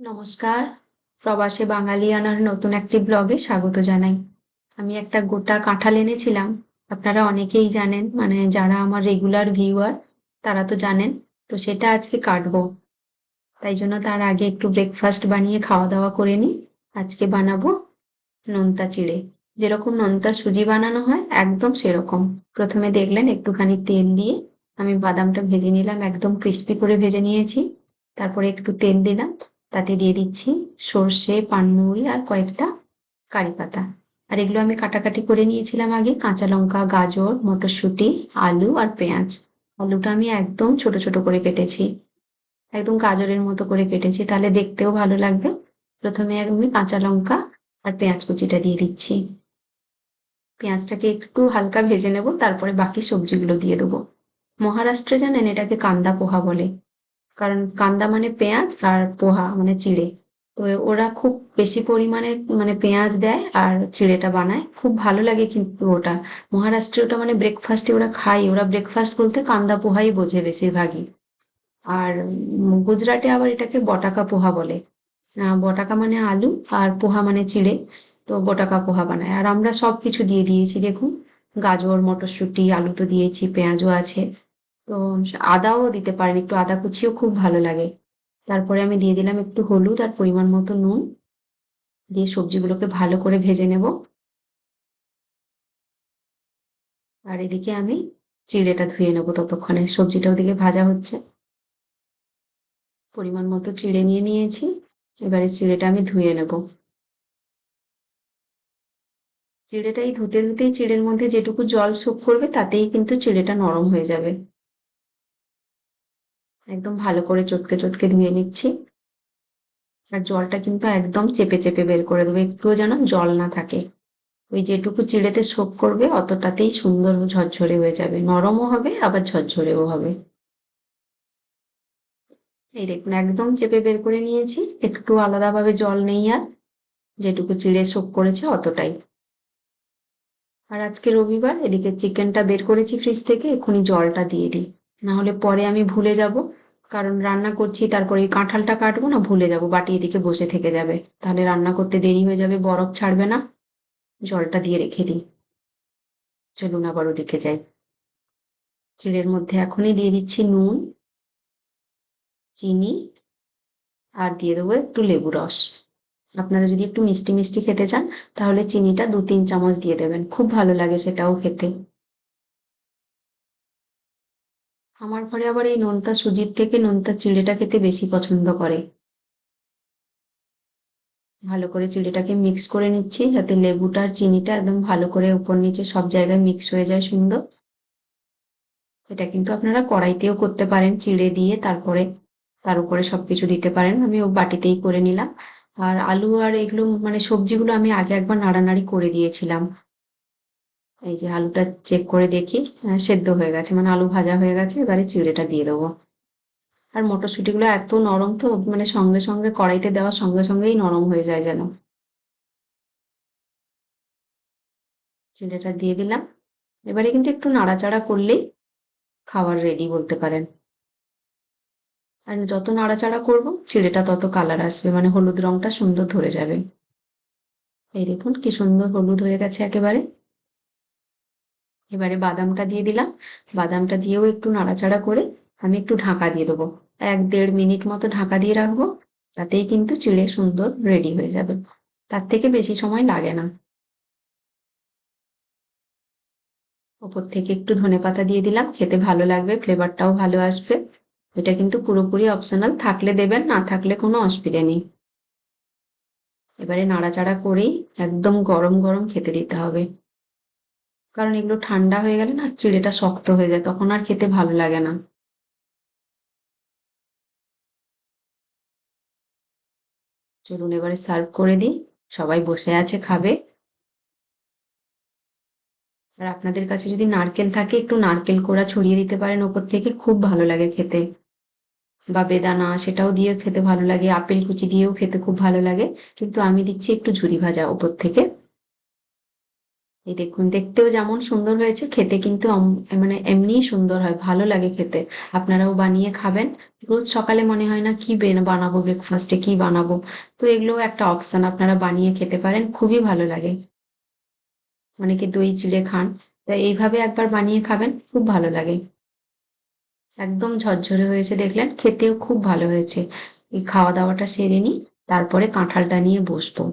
নমস্কার। প্রবাসে বাঙালিয়ানার নতুন একটি ব্লগে স্বাগত জানাই। আমি একটা গোটা কাঁঠাল এনেছিলাম। আপনারা অনেকেই জানেন মানে যারা আমার রেগুলার ভিউয়ার তারা তো জানেন, তো সেটা আজকে কাটবো। তাই জন্য তার আগে একটু ব্রেকফাস্ট বানিয়ে খাওয়া দাওয়া করে নিই। আজকে বানাবো নোনতা চিড়ে। যেরকম নোনতা সুজি বানানো হয়, একদম সেরকম। প্রথমে দেখলেন একটুখানি তেল দিয়ে আমি বাদামটা ভেজে নিলাম, একদম ক্রিস্পি করে ভেজে নিয়েছি। তারপরে একটু তেল দিলাম। তাতে দিয়ে দিচ্ছি সর্ষে পানমুড়ি আর কয়েকটা কারি পাতা। আর এগুলো আমি কাটাকাটি করে নিয়েছিলাম আগে, কাঁচা লঙ্কা, গাজর, মটরশুঁটি, আলু আর পেঁয়াজ। আলুটা আমি একদম ছোট ছোট করে কেটেছি। একদম গাজরের মতো করে কেটেছি, তাহলে দেখতেও ভালো লাগবে। প্রথমে আমি কাঁচা লঙ্কা আর পেঁয়াজ কুচিটা দিয়ে দিচ্ছি। পেঁয়াজটাকে একটু হালকা ভেজে নেব, তারপরে বাকি সবজিগুলো দিয়ে দেবো। মহারাষ্ট্রে জানেন এটাকে কান্দা পোহা বলে। কারণ কান্দা মানে পেঁয়াজ আর পোহা মানে চিড়ে। তো ওরা খুব বেশি পরিমাণে মানে পেঁয়াজ দেয় আর চিড়েটা বানায়। খুব ভালো লাগে কিন্তু ওটা। মহারাষ্ট্রে ওটা মানে ব্রেকফাস্টে ওরা খায়। ওরা ব্রেকফাস্ট বলতে কান্দা পোহাই বোঝে বেশিরভাগই। আর গুজরাটে আবার এটাকে বটাকা পোহা বলে। বটাকা মানে আলু আর পোহা মানে চিড়ে। তো বটাকা পোহা বানায়। আর আমরা সব কিছু দিয়ে দিয়েছি, দেখুন। গাজর, মটরশুঁটি, আলু তো দিয়েছি, পেঁয়াজও আছে। তো আদাও দিতে পারেন, একটু আদা কুচিও খুব ভালো লাগে। তারপরে আমি দিয়ে দিলাম একটু হলুদ আর পরিমাণ মতো নুন। দিয়ে সবজিগুলোকে ভালো করে ভেজে নেব। আর এদিকে আমি চিড়েটা ধুয়ে নেব ততক্ষণে সবজিটা ওদিকে ভাজা হচ্ছে। পরিমাণ মতো চিড়ে নিয়ে নিয়েছি, এবারে চিড়েটা আমি ধুয়ে নেব। চিড়েটাই ধুতে ধুতেই চিড়ের মধ্যে যেটুকু জল শোক করবে, তাতেই কিন্তু চিড়েটা নরম হয়ে যাবে। একদম ভালো করে চটকে চটকে ধুয়ে নিচ্ছি। আর জলটা কিন্তু একদম চেপে চেপে বের করে দেবো, একটুও যেন জল না থাকে। ওই যেটুকু চিড়েতে শোক করবে, অতটাতেই সুন্দর ঝরঝরে হয়ে যাবে। নরমও হবে, আবার ঝরঝরেও হবে। এই দেখুন, একদম চেপে বের করে নিয়েছি। একটু আলাদাভাবে জল নেই আর, যেটুকু চিড়ে শোক করেছে অতটাই। আর আজকে রবিবার এদিকে চিকেনটা বের করেছি ফ্রিজ থেকে, এক্ষুনি জলটা দিয়ে দিই। না হলে পরে আমি ভুলে যাব। কারণ রান্না করছি, তারপরে এই কাঁঠালটা কাটবো না, ভুলে যাব। বাটি এদিকে বসে থেকে যাবে। তাহলে রান্না করতে দেরি হয়ে যাবে, বরফ ছাড়বে না। জলটা দিয়ে রেখে দিই। চলুন আবার ওদিকে যাই। চিড়ের মধ্যে এখনই দিয়ে দিচ্ছি নুন, চিনি, আর দিয়ে দেবো একটু লেবু রস। আপনারা যদি একটু মিষ্টি মিষ্টি খেতে চান, তাহলে চিনিটা দু তিন চামচ দিয়ে দেবেন। খুব ভালো লাগে সেটাও খেতে। আমার ঘরে আবার এই নোনতা সুজির থেকে নোনতা চিড়েটা খেতে বেশি পছন্দ করে। ভালো করে চিড়েটাকে মিক্স করে নিচ্ছি, যাতে লেবুটা আর চিনিটা একদম ভালো করে উপর নিচে সব জায়গায় মিক্স হয়ে যায় সুন্দর। এটা কিন্তু আপনারা কড়াইতেও করতে পারেন, চিড়ে দিয়ে তারপরে তার উপরে সব কিছু দিতে পারেন আমি ও বাটিতেই করে নিলাম। আর আলু আর এগুলো মানে সবজিগুলো আমি আগে একবার নাড়ানাড়ি করে দিয়েছিলাম। এই যে আলুটা চেক করে দেখি সেদ্ধ হয়ে গেছে মানে আলু ভাজা হয়ে গেছে, এবারে চিড়েটা দিয়ে দেবো। আর মটরশুঁটিগুলো এত নরম তো মানে সঙ্গে সঙ্গে কড়াইতে দেওয়ার সঙ্গে সঙ্গেই নরম হয়ে যায় যেন। চিড়েটা দিয়ে দিলাম। এবারে কিন্তু একটু নাড়াচাড়া করলেই খাবার রেডি বলতে পারেন। আর যত নাড়াচাড়া করব, চিড়েটা তত কালার আসবে মানে হলুদ রংটা সুন্দর ধরে যাবে। এই দেখুন, কি সুন্দর হলুদ হয়ে গেছে একেবারে। এবারে বাদামটা দিয়ে দিলাম। বাদামটা দিয়েও একটু নাড়াচাড়া করে আমি একটু ঢাকা দিয়ে দেবো। এক দেড় মিনিট মতো ঢাকা দিয়ে রাখব, তাতেই কিন্তু চিড়ে সুন্দর রেডি হয়ে যাবে। তার থেকে বেশি সময় লাগে না। ওপর থেকে একটু ধনে পাতা দিয়ে দিলাম, খেতে ভালো লাগবে ফ্লেভারটাও ভালো আসবে। এটা কিন্তু পুরোপুরি অপশনাল থাকলে দেবেন, না থাকলে কোনো অসুবিধে নেই। এবারে নাড়াচাড়া করেই একদম গরম গরম খেতে দিতে হবে। কারণ এগুলো ঠান্ডা হয়ে গেলে না চিড়েটা শক্ত হয়ে যায়, তখন আর খেতে ভালো লাগে না। চলুন এবারে সার্ভ করে দিই, সবাই বসে আছে, খাবে। আর আপনাদের কাছে যদি নারকেল থাকে, একটু নারকেল কোড়া ছড়িয়ে দিতে পারেন ওপর থেকে, খুব ভালো লাগে খেতে। বা বেদানা, সেটাও দিয়ে খেতে ভালো লাগে, আপেল কুচি দিয়েও খেতে খুব ভালো লাগে। কিন্তু আমি দিচ্ছি একটু ঝুরি ভাজা ওপর থেকে। এই দেখুন, দেখতেও যেমন সুন্দর হয়েছে, খেতে কিন্তু মানে এমনিই সুন্দর হয়, ভালো লাগে খেতে। আপনারাও বানিয়ে খাবেন। রোজ সকালে মনে হয় না কি বেন- বানাবো ব্রেকফাস্টে কি বানাবো? তো এগুলোও একটা অপশন আপনারা বানিয়ে খেতে পারেন, খুবই ভালো লাগে। অনেকে দই চিড়ে খান তাই এইভাবে একবার বানিয়ে খাবেন, খুব ভালো লাগে। একদম ঝরঝরে হয়েছে, দেখলেন, খেতেও খুব ভালো হয়েছে। এই খাওয়া দাওয়াটা সেরে নিই, তারপরে কাঁঠালটা নিয়ে বসবো।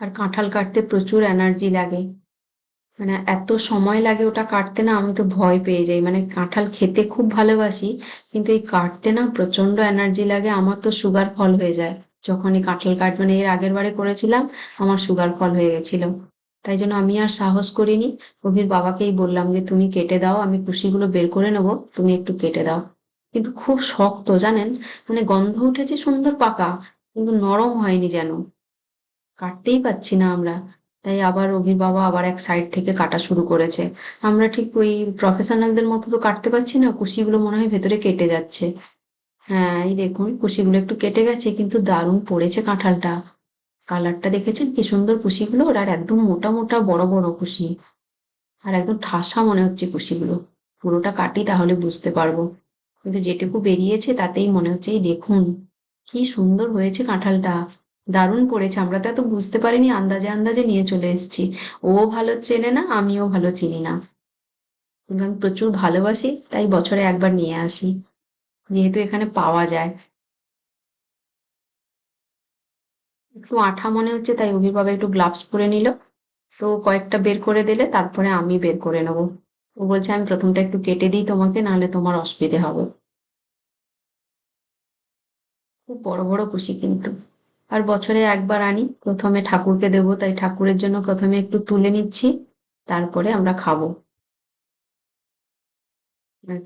আর কাঁঠাল কাটতে প্রচুর এনার্জি লাগে। মানে এত সময় লাগে ওটা কাটতে না, আমি তো ভয় পেয়ে যাই। মানে কাঁঠাল খেতে খুব ভালোবাসি, কিন্তু এই কাটতে না প্রচণ্ড এনার্জি লাগে, আমার তো সুগার ফল হয়ে যায়। যখন এই কাঁঠাল কাট মানে এর আগের বারে করেছিলাম, আমার সুগার ফল হয়ে গেছিল। তাই জন্য আমি আর সাহস করিনি। অভির বাবাকেই বললাম যে, তুমি কেটে দাও, আমি কুশিগুলো বের করে নেব, তুমি একটু কেটে দাও। কিন্তু খুব শক্ত, জানেন? মানে গন্ধ উঠেছে সুন্দর পাকা, কিন্তু নরম হয়নি যেন। কাটতেই পাচ্ছি না আমরা। তাই আবার রবির বাবা আবার এক সাইড থেকে কাটা শুরু করেছে। আমরা ঠিক ওই প্রফেশনালদের মতো তো কাটতে পারছি না, কুশিগুলো মনে হয় ভেতরে কেটে যাচ্ছে। হ্যাঁ এই দেখুন, কুশিগুলো একটু কেটে গেছে, কিন্তু দারুণ পড়েছে কাঁঠালটা। কালারটা দেখেছেন? কি সুন্দর কুশিগুলো আর একদম মোটা মোটা বড় বড় কুশি। আর একদম ঠাসা মনে হচ্ছে কুশিগুলো। পুরোটা কাটি তাহলে বুঝতে পারব। কিন্তু যেটুকু বেরিয়েছে তাতেই মনে হচ্ছে, এই দেখুন, কি সুন্দর হয়েছে কাঁঠালটা। দারুণ পড়েছে আমরা তো এত বুঝতে পারিনি, আন্দাজে আন্দাজে নিয়ে চলে এসেছি। ও ভালো চেনে না, আমিও ভালো চিনি না। কিন্তু আমি প্রচুর ভালোবাসি, তাই বছরে একবার নিয়ে আসি। যেহেতু এখানে পাওয়া যায়। একটু আঠা মনে হচ্ছে, তাই অভির বাবা একটু গ্লাভস পরে নিল। তো কয়েকটা বের করে দিলে, তারপরে আমি বের করে নেব। ও বলছে, আমি প্রথমটা একটু কেটে দিই তোমাকে, নাহলে তোমার অসুবিধে হবে। খুব বড় বড় খুশি কিন্তু। আর বছরে একবার আনি। প্রথমে ঠাকুরকে দেবো, তাই ঠাকুরের জন্য প্রথমে একটু তুলে নিচ্ছি, তারপরে আমরা খাব।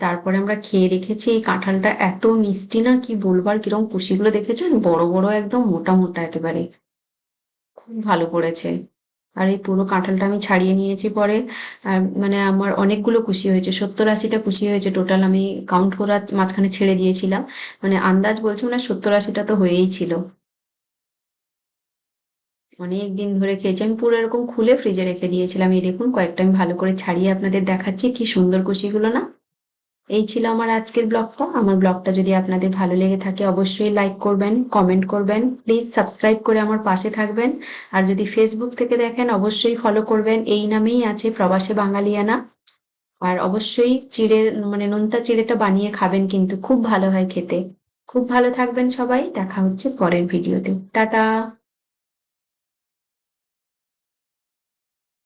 তারপরে আমরা খেয়ে রেখেছি। এই কাঁঠালটা এত মিষ্টি না, কি বলবার কীরকম কুশিগুলো দেখেছেন? বড় বড়, একদম মোটা মোটা একেবারে। খুব ভালো করেছে। আর এই পুরো কাঁঠালটা আমি ছাড়িয়ে নিয়েছি পরে। মানে আমার অনেকগুলো খুশি হয়েছে, সত্তর আশিটা খুশি হয়েছে টোটাল আমি কাউন্ট করার মাঝখানে ছেড়ে দিয়েছিলাম। মানে আন্দাজ বলছি মানে সত্তর আশিটা তো হয়েই ছিল। অনেক দিন ধরে খেয়েছি। আমি পুরো এরকম খুলে ফ্রিজে রেখে দিয়েছিলাম। এই দেখুন, কয়েকটা আমি ভালো করে ছাড়িয়ে আপনাদের দেখাচ্ছি, কি সুন্দর কুশিগুলো না? এই ছিল আমার আজকের ব্লগটা। আমার ব্লগটা যদি আপনাদের ভালো লেগে থাকে, অবশ্যই লাইক করবেন কমেন্ট করবেন প্লিজ সাবস্ক্রাইব করে আমার পাশে থাকবেন। আর যদি ফেসবুক থেকে দেখেন, অবশ্যই ফলো করবেন। এই নামেই আছে প্রবাসে বাঙালিয়ানা। আর অবশ্যই চিড়ের মানে নোনতা চিড়েটা বানিয়ে খাবেন কিন্তু খুব ভালো হয় খেতে। খুব ভালো থাকবেন সবাই। দেখা হচ্ছে পরের ভিডিওতে টাটা!